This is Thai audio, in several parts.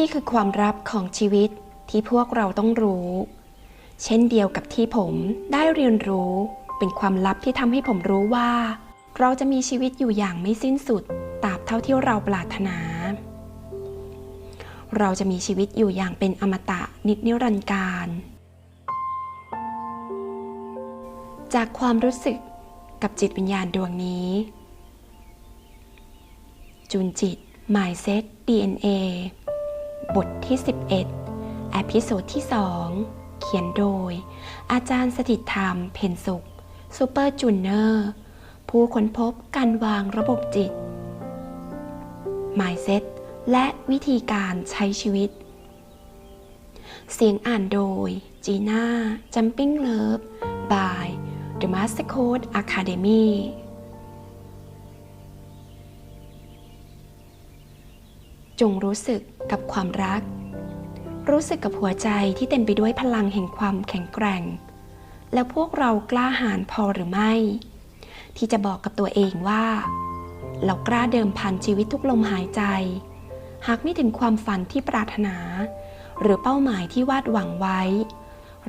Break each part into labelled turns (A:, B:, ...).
A: นี่คือความลับของชีวิตที่พวกเราต้องรู้ เช่นเดียวกับที่ผมได้เรียนรู้เป็นความลับที่ทำให้ผมรู้ว่า เราจะมีชีวิตอยู่อย่างไม่สิ้นสุดตราบเท่าที่เราปรารถนา เราจะมีชีวิตอยู่อย่างเป็นอมตะนิจนิรันดร์การ จากความรู้สึกกับจิตวิญญาณดวงนี้จูนจิต Mindset DNA บทที่ 11เอพิโซดที่ 2 เขียนโดย อาจารย์สถิตธรรม เพนสุขซูเปอร์จูเนอร์ ผู้ค้นพบการวางระบบจิต Mindset และวิธีการใช้ชีวิต เสียงอ่านโดย จีน่า จัมปิ้งเลิฟ by The Master Code Academy จงรู้สึกกับความรัก รู้สึกกับหัวใจที่เต็มไปด้วยพลังแห่งความแข็งแกร่ง แล้วพวกเรากล้าหาญพอหรือไม่ ที่จะบอกกับตัวเองว่า เรากล้าเดิมพันชีวิตทุกลมหายใจ หากไม่ถึงความฝันที่ปรารถนา หรือเป้าหมายที่วาดหวังไว้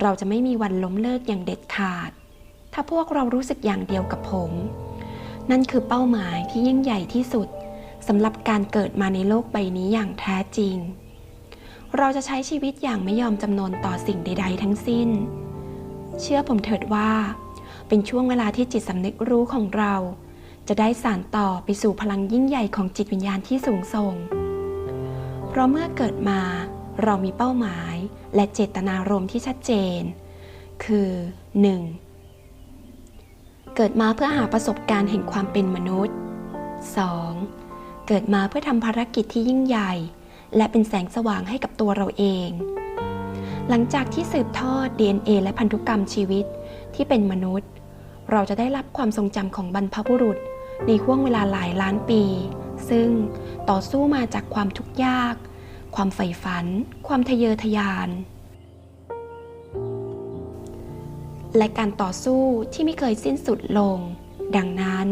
A: เราจะไม่มีวันล้มเลิกอย่างเด็ดขาด ถ้าพวกเรารู้สึกอย่างเดียวกับผม นั่นคือเป้าหมายที่ยิ่งใหญ่ที่สุด สำหรับการเกิดมาในโลกใบนี้อย่างแท้จริง เราจะใช้ชีวิตอย่างไม่ยอมจำนนต่อสิ่งใด ๆ ทั้งสิ้น เชื่อผมเถิดว่า เป็นช่วงเวลาที่จิตสำนึกรู้ของเรา จะได้สานต่อไปสู่พลังยิ่งใหญ่ของจิตวิญญาณที่สูงส่ง เพราะเมื่อเกิดมาเรามีเป้าหมายและเจตนารมณ์ที่ชัดเจน คือ 1. เกิดมาเพื่อหาประสบการณ์แห่งความเป็นมนุษย์ 2. เกิดมาเพื่อทำภารกิจที่ยิ่งใหญ่ และเป็นแสงสว่างให้กับตัวเราเอง หลังจากที่สืบทอด DNA และพันธุกรรมชีวิตที่เป็นมนุษย์ เราจะได้รับความทรงจำของบรรพบุรุษ ในห่วงเวลาหลายล้านปี ซึ่งต่อสู้มาจากความทุกข์ยาก ความใฝ่ฝัน ความทะเยอทะยาน และการต่อสู้ที่ไม่เคยสิ้นสุดลง ดังนั้น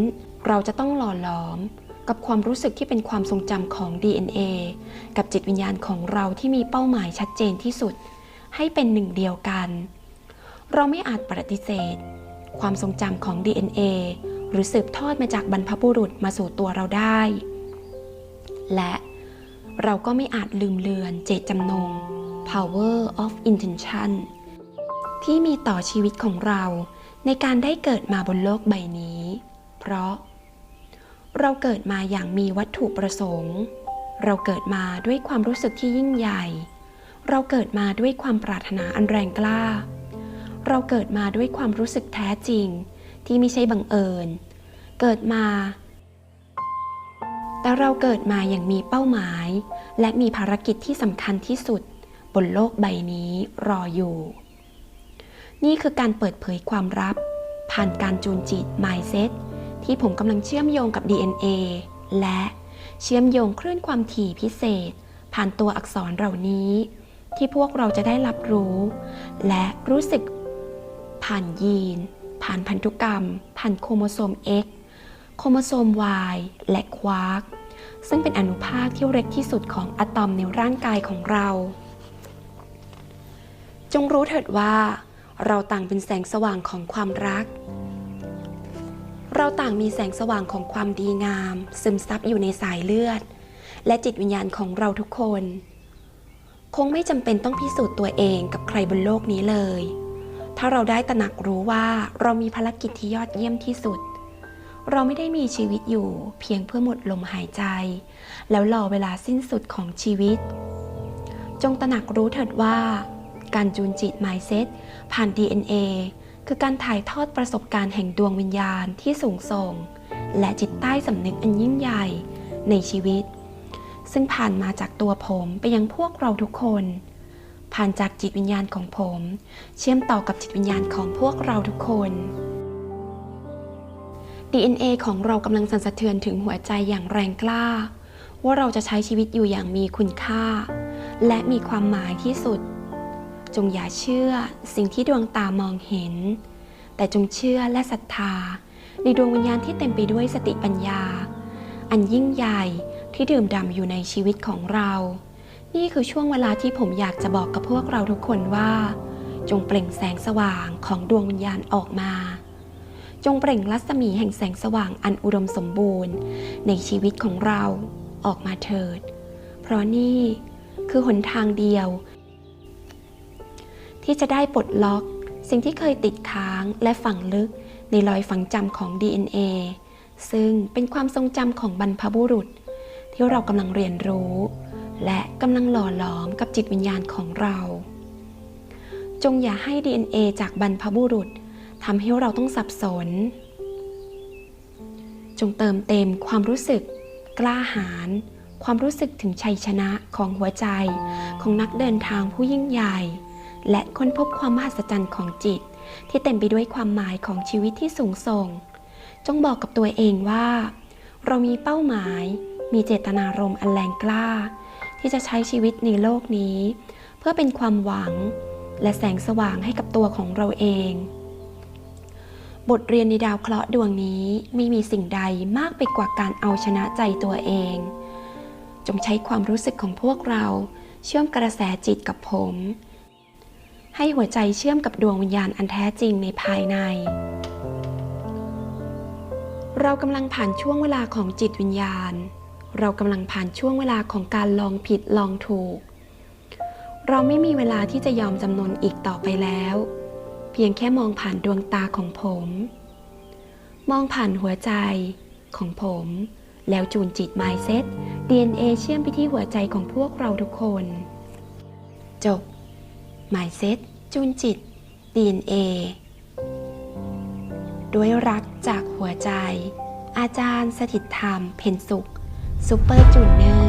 A: เราจะต้องหล่อหลอม กับความรู้สึกที่เป็นความทรงจำของ DNA กับจิตวิญญาณของเราที่มีเป้าหมายชัดเจนที่สุด ให้เป็นหนึ่งเดียวกัน เราไม่อาจปฏิเสธ ความทรงจำของ DNA หรือสืบทอดมาจากบรรพบุรุษมาสู่ตัวเราได้ และเราก็ไม่อาจลืมเลือนเจตจำนง power of intention ที่มีต่อชีวิตของเราในการได้เกิดมาบนโลกใบนี้ เพราะ เราเกิดมาอย่างมีวัตถุประสงค์ เราเกิดมาด้วยความรู้สึกที่ยิ่งใหญ่ เราเกิดมาด้วยความปรารถนาอันแรงกล้า เราเกิดมาด้วยความรู้สึกแท้จริง ที่ไม่ใช่บังเอิญ เกิดมา แต่เราเกิดมาอย่างมีเป้าหมาย และมีภารกิจที่สำคัญที่สุด บนโลกใบนี้รออยู่ นี่คือการเปิดเผยความลับ ผ่านการจูนจิต Mindset ที่ผมกำลังเชื่อมโยงกับ DNA และเชื่อมโยงคลื่นความถี่พิเศษ ผ่านตัวอักษรเหล่านี้ ที่พวกเราจะได้รับรู้ และรู้สึก ผ่านยีน ผ่านพันธุกรรม ผ่านโครโมโซม X โครโมโซม Y และควาร์กซึ่งเป็นอนุภาคที่เล็กที่สุดของอะตอมในร่างกายของเรา จงรู้เถิดว่า เราต่างเป็นแสงสว่างของความรักางมีแสงสว่างของความดีงาม ซึมซับอยู่ในสายเลือด และจิตวิญญาณของเราทุกคน คงไม่จำเป็นต้องพิสูจน์ตัวเองกับใครบนโลกนี้เลย ถ้าเราได้ตระหนักรู้ว่าเรามีภารกิจที่ยอดเยี่ยมที่สุด เราไม่ได้มีชีวิตอยู่ เพียงเพื่อหมดลมหายใจ แล้วรอเวลาสิ้นสุดของชีวิต จงตระหนักรู้เถิดว่า การจูนจิต Mindset ผ่าน DNA คือการถ่ายทอดประสบการณ์แห่งดวงวิญญาณที่สูงส่ง และจิตใต้สำนึกอันยิ่งใหญ่ในชีวิต ซึ่งผ่านมาจากตัวผมไปยังพวกเราทุกคน ผ่านจากจิตวิญญาณของผม เชื่อมต่อกับจิตวิญญาณของพวกเราทุกคน DNA ของเรากำลังสั่นสะเทือนถึงหัวใจอย่างแรงกล้า ว่าเราจะใช้ชีวิตอยู่อย่างมีคุณค่า และมีความหมายที่สุด จงอย่าเชื่อสิ่งที่ดวงตามองเห็น แต่จงเชื่อและศรัทธา ในดวงวิญญาณที่เต็มไปด้วยสติปัญญา อันยิ่งใหญ่ที่ดื่มด่ำอยู่ในชีวิตของเรา นี่คือช่วงเวลาที่ผมอยากจะบอกกับพวกเราทุกคนว่า จงเปล่งแสงสว่างของดวงวิญญาณออกมา จงเปล่งรัศมีแห่งแสงสว่างอันอุดมสมบูรณ์ ในชีวิตของเราออกมาเถิด เพราะนี่คือหนทางเดียว ที่จะได้ปลดล็อก สิ่งที่เคยติดค้างและฝังลึกในรอยฝังจำของ DNA ซึ่งเป็นความทรงจำของบรรพบุรุษ ที่เรากำลังเรียนรู้ และกำลังหล่อหลอมกับจิตวิญญาณของเรา จงอย่าให้ DNA จากบรรพบุรุษทำให้เราต้องสับสน จงเติมเต็มความรู้สึก กล้าหาญความรู้สึกถึงชัยชนะของหัวใจของนักเดินทางผู้ยิ่งใหญ่ และค้นพบความมหัศจรรย์ของจิต ที่เต็มไปด้วยความหมายของชีวิตที่สูงส่ง จงบอกกับตัวเองว่า เรามีเป้าหมาย มีเจตนารมณ์อันแรงกล้า ที่จะใช้ชีวิตในโลกนี้ เพื่อเป็นความหวัง และแสงสว่างให้กับตัวของเราเอง บทเรียนในดาวเคราะห์ดวงนี้ไม่มีสิ่งใดมากไปกว่าการเอาชนะใจตัวเอง จงใช้ความรู้สึกของพวกเรา เชื่อมกระแสจิตกับผม ให้หัวใจเชื่อมกับดวงวิญญาณอันแท้จริงในภายใน เรากำลังผ่านช่วงเวลาของจิตวิญญาณ เรากำลังผ่านช่วงเวลาของการลองผิดลองถูก เราไม่มีเวลาที่จะยอมจำนนอีกต่อไปแล้ว เพียงแค่มองผ่านดวงตาของผม มองผ่านหัวใจของผม แล้วจูนจิต Mindset DNA เชื่อมไปที่หัวใจของพวกเราทุกคน จบ Mindset จุนจิต DNA ด้วยรักจากหัวใจ อาจารย์สถิตธรรม เพ็ญสุขซูเปอร์จูเนอร์